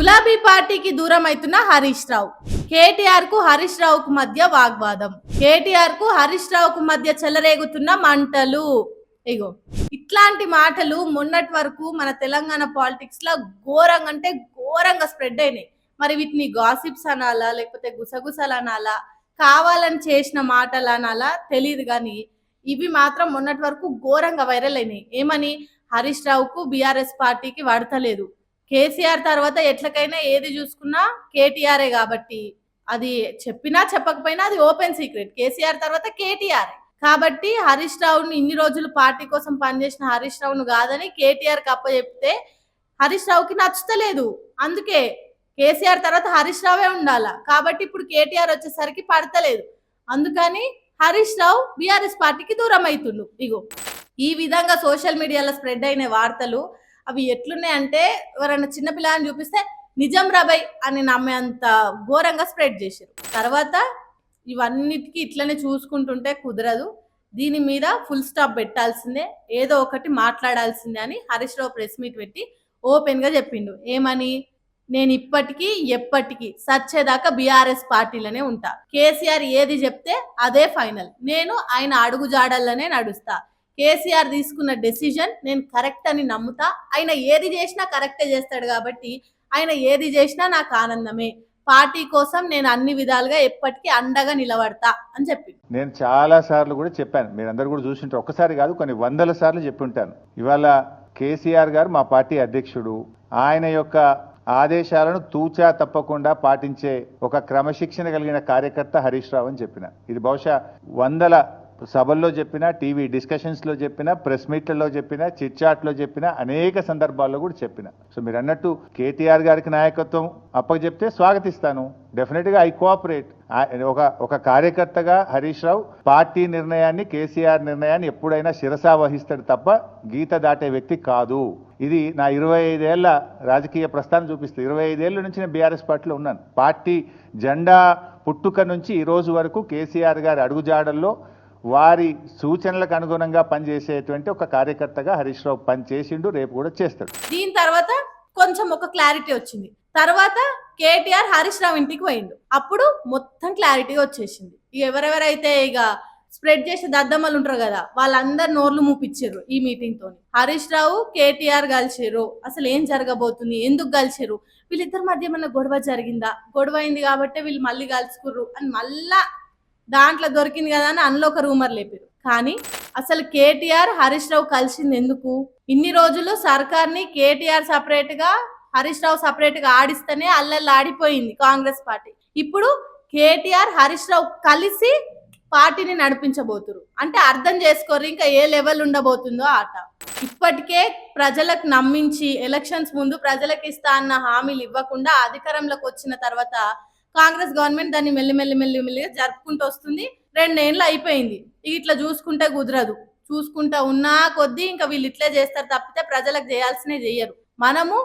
గులాబీ పార్టీకి దూరం అవుతున్న హరీష్ రావు. కేటీఆర్కు హరీష్ రావుకు మధ్య వాగ్వాదం. కేటీఆర్కు హరీష్ రావుకు మధ్య చెలరేగుతున్న మంటలు. ఇగో ఇట్లాంటి మాటలు మొన్నటి వరకు మన తెలంగాణ పాలిటిక్స్లో ఘోరంగా అంటే ఘోరంగా స్ప్రెడ్ అయినాయి. మరి వీటిని గాసిప్స్ అనాలా లేకపోతే గుసగుసలు అనాలా కావాలని చేసిన మాటలు అనాలా తెలియదు కానీ ఇవి మాత్రం మొన్నటి వరకు ఘోరంగా వైరల్ అయినాయి. ఏమని? హరీష్ రావుకు బీఆర్ఎస్ పార్టీకి వాడతలేదు. కేసీఆర్ తర్వాత ఎట్లకైనా ఏది చూసుకున్నా కేటీఆరే కాబట్టి అది చెప్పినా చెప్పకపోయినా అది ఓపెన్ సీక్రెట్. కేసీఆర్ తర్వాత కేటీఆర్. కాబట్టి హరీష్ రావుని ఇన్ని రోజులు పార్టీ కోసం పనిచేసిన హరీష్ రావును కాదని కేటీఆర్ కప్ప చెప్తే హరీష్ రావుకి నచ్చుతలేదు. అందుకే కేసీఆర్ తర్వాత హరీష్ రావే ఉండాల. కాబట్టి ఇప్పుడు కేటీఆర్ వచ్చేసరికి పడతలేదు. అందుకని హరీష్ రావు బీఆర్ఎస్ పార్టీకి దూరం అవుతుండు ఇగో ఈ విధంగా సోషల్ మీడియాలో స్ప్రెడ్ అయిన వార్తలు అవి ఎట్లున్నాయంటే ఎవరైనా చిన్నపిల్లని చూపిస్తే నిజం రాబాయ్ అని నమ్మేంత ఘోరంగా స్ప్రెడ్ చేశారు. తర్వాత ఇవన్నిటికీ ఇట్లనే చూసుకుంటుంటే కుదరదు. దీని మీద ఫుల్ స్టాప్ పెట్టాల్సిందే. ఏదో ఒకటి మాట్లాడాల్సిందే అని హరీష్ రావు ప్రెస్ మీట్ పెట్టి ఓపెన్గా చెప్పిండు. ఏమని? నేను ఇప్పటికీ ఎప్పటికీ సచ్చేదాకా బీఆర్ఎస్ పార్టీలోనే ఉంటా. కేసీఆర్ ఏది చెప్తే అదే ఫైనల్. నేను ఆయన అడుగుజాడల్లోనే నడుస్తా. కేసీఆర్ తీసుకున్న డెసిజన్ నేను కరెక్ట్ అని నమ్ముతా. ఆయన ఏది చేసినా కరెక్టే చేస్తాడు కాబట్టి ఆయన ఏది చేసినా నాకు ఆనందమే. పార్టీ కోసం నేను అన్ని విధాలుగా ఎప్పటికీ అండగా నిలబడతా అని చెప్పి నేను చాలా సార్లు కూడా చెప్పాను. మీరందరూ కూడా చూసింటారు. ఒక్కసారి కాదు కొన్ని వందల సార్లు చెప్పి ఉంటాను. ఇవాళ కేసీఆర్ గారు మా పార్టీ అధ్యక్షుడు. ఆయన యొక్క ఆదేశాలను తూచా తప్పకుండా పాటించే ఒక క్రమశిక్షణ కలిగిన కార్యకర్త హరీష్ రావు అని చెప్పిన. ఇది బహుశా వందల సభల్లో చెప్పిన టీవీ డిస్కషన్స్లో చెప్పిన ప్రెస్ మీట్లలో చెప్పిన చిట్చాట్లో చెప్పిన అనేక సందర్భాల్లో కూడా చెప్పిన. సో మీరు అన్నట్టు కేటీఆర్ గారికి నాయకత్వం అప్పచెప్తే స్వాగతిస్తాను. డెఫినెట్గా ఐ కోఆపరేట్ ఒక ఒక కార్యకర్తగా హరీష్ రావు పార్టీ నిర్ణయాన్ని కేసీఆర్ నిర్ణయాన్ని ఎప్పుడైనా శిరసా వహిస్తాడు తప్ప గీత దాటే వ్యక్తి కాదు. ఇది నా ఇరవై ఐదేళ్ళ రాజకీయ ప్రస్థానం చూపిస్తుంది. ఇరవై ఐదేళ్ళ నుంచి నేను బీఆర్ఎస్ పార్టీలో ఉన్నాను. పార్టీ జెండా పుట్టుక నుంచి ఈ రోజు వరకు కేసీఆర్ గారి అడుగుజాడల్లో వారి సూచనలకు అనుగుణంగా పనిచేసేటువంటి ఒక కార్యకర్తగా హరీష్ రావు పనిచేసిండు రేపు కూడా చేస్తాడు. దీని తర్వాత కొంచెం ఒక క్లారిటీ వచ్చింది. తర్వాత కేటీఆర్ హరీష్ రావు ఇంటికి పోయిండు. అప్పుడు మొత్తం క్లారిటీ వచ్చేసింది. ఎవరెవరైతే ఇక స్ప్రెడ్ చేసే దద్దమ్మలు ఉంటారు కదా వాళ్ళందరు నోర్లు మూపిచ్చారు ఈ మీటింగ్ తోని. హరీష్ రావు కేటీఆర్ కలిసిరు అసలు ఏం జరగబోతుంది? ఎందుకు కలిసిరు వీళ్ళిద్దరి మధ్య ఏమన్నా గొడవ జరిగిందా? గొడవ అయింది కాబట్టి వీళ్ళు మళ్ళీ కలుసుకుర్రు అని మళ్ళా దాంట్లో దొరికింది కదా అని అందులో ఒక రూమర్ లేపారు. కానీ అసలు కేటీఆర్ హరీష్ రావు కలిసింది ఎందుకు? ఇన్ని రోజులు సర్కార్ని కేటీఆర్ సపరేట్గా హరీష్ రావు సపరేట్గా ఆడిస్తేనే అల్లల్లా ఆడిపోయింది కాంగ్రెస్ పార్టీ. ఇప్పుడు కేటీఆర్ హరీష్ రావు కలిసి పార్టీని నడిపించబోతురు. అంటే అర్థం చేసుకోరు ఇంకా ఏ లెవెల్ ఉండబోతుందో ఆట. ఇప్పటికే ప్రజలకు నమ్మించి ఎలక్షన్స్ ముందు ప్రజలకు ఇస్తా అన్న హామీలు ఇవ్వకుండా అధికారంలోకి వచ్చిన తర్వాత కాంగ్రెస్ గవర్నమెంట్ దాన్ని మెల్లి మెల్లి మెల్లి మెల్లిగా జరుపుకుంటూ వస్తుంది. రెండేళ్ళు అయిపోయింది. ఇట్లా చూసుకుంటే కుదరదు. చూసుకుంటా ఉన్నా కొద్దీ ఇంకా వీళ్ళు ఇట్లే చేస్తారు తప్పితే ప్రజలకు చేయాల్సినవి చెయ్యరు మనము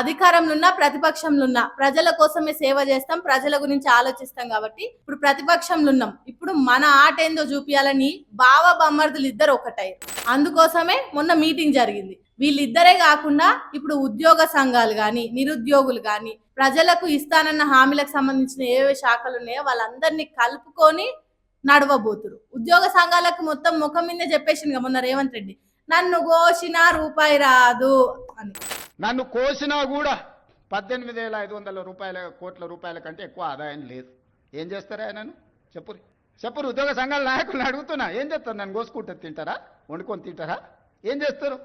అధికారంలో ఉన్నా ప్రతిపక్షంలో ఉన్నా ప్రజల కోసమే సేవ చేస్తాం ప్రజల గురించి ఆలోచిస్తాం కాబట్టి ఇప్పుడు ప్రతిపక్షంలో ఉన్నాం ఇప్పుడు మన ఆట ఏందో చూపించాలని బావ బమ్మర్దులు ఇద్దరు ఒకటయ్యారు అందుకోసమే మొన్న మీటింగ్ జరిగింది. వీళ్ళిద్దరే కాకుండా ఇప్పుడు ఉద్యోగ సంఘాలు కానీ నిరుద్యోగులు కానీ ప్రజలకు ఇస్తానన్న హామీలకు సంబంధించిన ఏవే శాఖలు ఉన్నాయో వాళ్ళందరినీ కలుపుకొని నడవబోతురు. ఉద్యోగ సంఘాలకు మొత్తం ముఖం మీద చెప్పేసింది మొన్న రేవంత్ రెడ్డి. నన్ను కోసిన రూపాయి రాదు అని. నన్ను కోసినా కూడా పద్దెనిమిది వేల ఐదు వందల రూపాయల కోట్ల రూపాయల కంటే ఎక్కువ ఆదాయం లేదు. ఏం చేస్తారా ఆయనను చెప్పురి. చెప్పురు ఉద్యోగ సంఘాల నాయకులను అడుగుతున్నా. ఏం చేస్తారు? నన్ను కోసుకుంటే తింటారా? వండుకొని తింటారా? ఏం చేస్తారు?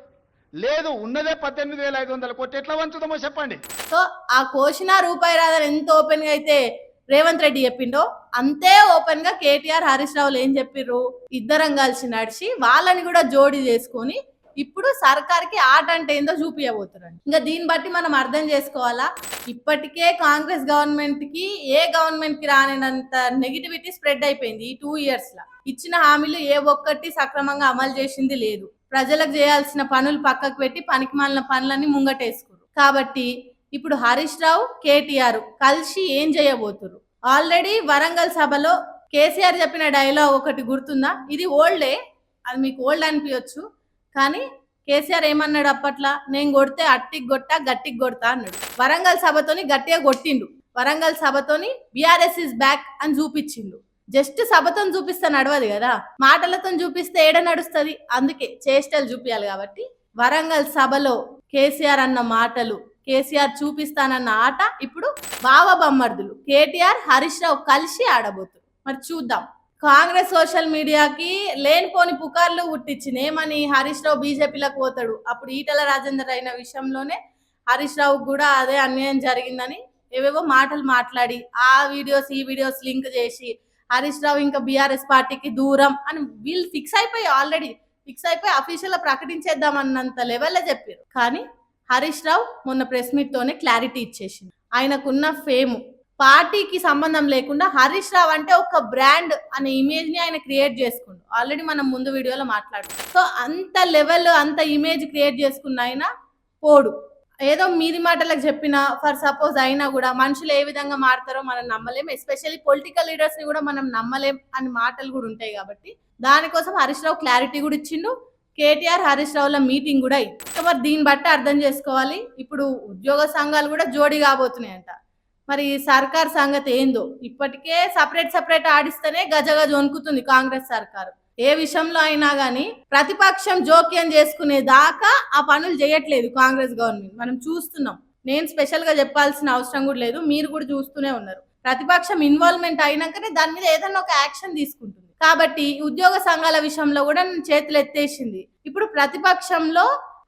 లేదు ఉన్నదే పద్దెనిమిది వేల ఐదు వందల కోట్లు. ఎట్లా వంచుదామో చెప్పండి. సో ఆ కోసిన రూపాయి రాదని ఎంత ఓపెన్గా అయితే రేవంత్ రెడ్డి చెప్పిండో అంతే ఓపెన్గా కేటీఆర్ హరీష్ రావులు ఏం చెప్పిర్రు? ఇద్దరం కలిసి నడిచి వాళ్ళని కూడా జోడి చేసుకొని ఇప్పుడు సర్కార్కి ఆట అంటే ఏందో చూపించబోతున్నారు ఇంకా దీన్ని బట్టి మనం అర్థం చేసుకోవాలా? ఇప్పటికే కాంగ్రెస్ గవర్నమెంట్కి ఏ గవర్నమెంట్కి రానినంత నెగిటివిటీ స్ప్రెడ్ అయిపోయింది ఈ టూ ఇయర్స్ లా ఇచ్చిన హామీలు ఏ ఒక్కటి సక్రమంగా అమలు చేసింది లేదు. ప్రజలకు చేయాల్సిన పనులు పక్కకు పెట్టి పనికి మాలిన పనులన్నీ ముంగటేసుకురు కాబట్టి ఇప్పుడు హరీష్ రావు కేటీఆర్ కలిసి ఏం చేయబోతురు ఆల్రెడీ వరంగల్ సభలో కేసీఆర్ చెప్పిన డైలాగ్ ఒకటి గుర్తుందా? ఇది ఓల్డే? అది మీకు ఓల్డ్ అనిపించచ్చు కానీ కేసీఆర్ ఏమన్నాడు అప్పట్లో? నేను కొడితే అట్టికి కొట్టా గట్టికి కొడతా అన్నాడు. వరంగల్ సభతోని గట్టిగా కొట్టిండు. వరంగల్ సభతోని బీఆర్ఎస్ ఇస్ బ్యాక్ అని చూపించిండు. జస్ట్ సభతో చూపిస్తే నడవదు కదా? మాటలతో చూపిస్తే ఏడ నడుస్తుంది? అందుకే చేష్టలు చూపించాలి కాబట్టి వరంగల్ సభలో కేసీఆర్ అన్న మాటలు కేసీఆర్ చూపిస్తానన్న ఆట ఇప్పుడు బావ బమ్మర్దులు. కేటీఆర్ హరీష్ రావు కలిసి ఆడబోతున్నారు మరి చూద్దాం. కాంగ్రెస్ సోషల్ మీడియాకి లేనిపోని పుకార్లు పుట్టించింది. ఏమని? హరీష్ రావు బీజేపీలకు పోతాడు. అప్పుడు ఈటల రాజేందర్ అయిన విషయంలోనే హరీష్ రావు కూడా అదే అన్యాయం జరిగిందని ఏవేవో మాటలు మాట్లాడి ఆ వీడియోస్ ఈ వీడియోస్ లింక్ చేసి హరీష్ రావు ఇంకా బీఆర్ఎస్ పార్టీకి దూరం అని వీళ్ళు ఫిక్స్ అయిపోయి ఆల్రెడీ ఫిక్స్ అయిపోయి అఫీషియల్ ప్రకటించేద్దాం అన్నంత లెవెల్లో చెప్పారు. కానీ హరీష్ రావు మొన్న ప్రెస్ మీట్ తోనే క్లారిటీ ఇచ్చేసింది. ఆయనకున్న ఫేమ్ పార్టీకి సంబంధం లేకుండా హరీష్ రావు అంటే ఒక బ్రాండ్ అనే ఇమేజ్ని ఆయన క్రియేట్ చేసుకుండు ఆల్రెడీ మనం ముందు వీడియోలో మాట్లాడు. సో అంత లెవెల్ అంత ఇమేజ్ క్రియేట్ చేసుకున్న ఆయన పోడు. ఏదో మీది మాటలకు చెప్పిన ఫర్ సపోజ్ అయినా కూడా మనుషులు ఏ విధంగా మారుతారో మనం నమ్మలేం. ఎస్పెషల్లీ పొలిటికల్ లీడర్స్ని కూడా మనం నమ్మలేం అని మాటలు కూడా ఉంటాయి కాబట్టి దానికోసం హరీష్ రావు క్లారిటీ కూడా ఇచ్చిండు. కేటీఆర్ హరీష్ రావుల మీటింగ్ కూడా అయింది. సో మరి దీన్ని బట్టి అర్థం చేసుకోవాలి. ఇప్పుడు ఉద్యోగ సంఘాలు కూడా జోడి కాబోతున్నాయంట. మరి సర్కార్ సంగతి ఏందో? ఇప్పటికే సపరేట్ సపరేట్ ఆడిస్తేనే గజగజ వణుకుతుంది కాంగ్రెస్ సర్కారు. ఏ విషయంలో అయినా కానీ ప్రతిపక్షం జోక్యం చేసుకునే దాకా ఆ పనులు చేయట్లేదు కాంగ్రెస్ గవర్నమెంట్. మనం చూస్తున్నాం. నేను స్పెషల్గా చెప్పాల్సిన అవసరం కూడా లేదు. మీరు కూడా చూస్తూనే ఉన్నారు. ప్రతిపక్షం ఇన్వాల్వ్మెంట్ అయినాకనే దాని మీద ఏదైనా ఒక యాక్షన్ తీసుకుంటుంది. కాబట్టి ఉద్యోగ సంఘాల విషయంలో కూడా చేతులు ఎత్తేసింది. ఇప్పుడు ప్రతిపక్షంలో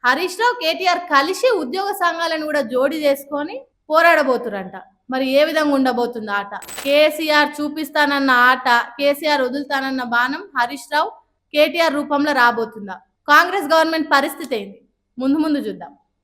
హరీష్ రావు కేటీఆర్ కలిసి ఉద్యోగ సంఘాలను కూడా జోడి చేసుకొని పోరాడబోతురంట. మరి ఏ విధంగా ఉండబోతుంది ఆట? కేసీఆర్ చూపిస్తానన్న ఆట కేసీఆర్ వదులుతానన్న బాణం హరీష్ రావు కేటీఆర్ రూపంలో రాబోతుందా? కాంగ్రెస్ గవర్నమెంట్ పరిస్థితి ఏంది? ముందు ముందు చూద్దాం.